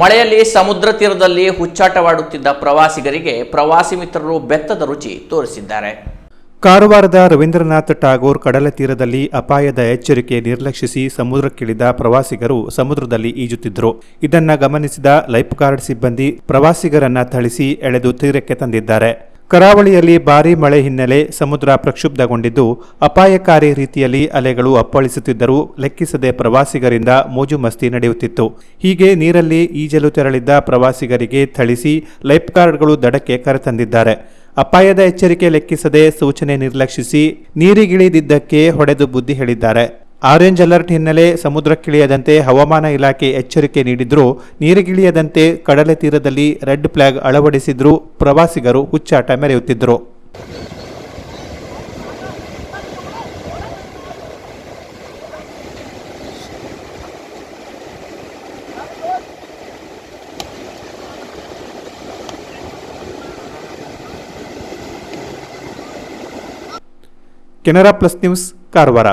ಮಳೆಯಲ್ಲಿ ಸಮುದ್ರ ತೀರದಲ್ಲಿ ಹುಚ್ಚಾಟವಾಡುತ್ತಿದ್ದ ಪ್ರವಾಸಿಗರಿಗೆ ಪ್ರವಾಸಿ ಮಿತ್ರರು ಬೆತ್ತದ ರುಚಿ ತೋರಿಸಿದ್ದಾರೆ. ಕಾರವಾರದ ರವೀಂದ್ರನಾಥ್ ಟಾಗೋರ್ ಕಡಲ ತೀರದಲ್ಲಿ ಅಪಾಯದ ಎಚ್ಚರಿಕೆ ನಿರ್ಲಕ್ಷಿಸಿ ಸಮುದ್ರಕ್ಕಿಳಿದ ಪ್ರವಾಸಿಗರು ಸಮುದ್ರದಲ್ಲಿ ಈಜುತ್ತಿದ್ದರು. ಇದನ್ನ ಗಮನಿಸಿದ ಲೈಫ್ ಗಾರ್ಡ್ ಸಿಬ್ಬಂದಿ ಪ್ರವಾಸಿಗರನ್ನ ಥಳಿಸಿ ಎಳೆದು ತೀರಕ್ಕೆ ತಂದಿದ್ದಾರೆ. ಕರಾವಳಿಯಲ್ಲಿ ಭಾರೀ ಮಳೆ ಹಿನ್ನೆಲೆ ಸಮುದ್ರ ಪ್ರಕ್ಷುಬ್ಧಗೊಂಡಿದ್ದು, ಅಪಾಯಕಾರಿ ರೀತಿಯಲ್ಲಿ ಅಲೆಗಳು ಅಪ್ಪಳಿಸುತ್ತಿದ್ದರೂ ಲೆಕ್ಕಿಸದೆ ಪ್ರವಾಸಿಗರಿಂದ ಮೋಜು ಮಸ್ತಿ ನಡೆಯುತ್ತಿತ್ತು. ಹೀಗೆ ನೀರಲ್ಲಿ ಈಜಲು ತೆರಳಿದ್ದ ಪ್ರವಾಸಿಗರಿಗೆ ಥಳಿಸಿ ಲೈಫ್ ಗಾರ್ಡ್ಗಳು ದಡಕ್ಕೆ ಕರೆತಂದಿದ್ದಾರೆ. ಅಪಾಯದ ಎಚ್ಚರಿಕೆ ಲೆಕ್ಕಿಸದೆ ಸೂಚನೆ ನಿರ್ಲಕ್ಷಿಸಿ ನೀರಿಗಿಳಿದಿದ್ದಕ್ಕೆ ಹೊಡೆದು ಬುದ್ಧಿ ಹೇಳಿದ್ದಾರೆ. ಆರೆಂಜ್ ಅಲರ್ಟ್ ಹಿನ್ನೆಲೆ ಸಮುದ್ರಕ್ಕಿಳಿಯದಂತೆ ಹವಾಮಾನ ಇಲಾಖೆ ಎಚ್ಚರಿಕೆ ನೀಡಿದ್ರೂ ನೀರಿಗಿಳಿಯದಂತೆ ಕಡಲ ತೀರದಲ್ಲಿ ರೆಡ್ ಫ್ಲಾಗ್ ಅಳವಡಿಸಿದ್ರೂ ಪ್ರವಾಸಿಗರು ಹುಚ್ಚಾಟ ಮೆರೆಯುತ್ತಿದ್ದರು. Canara plus news, Karwar.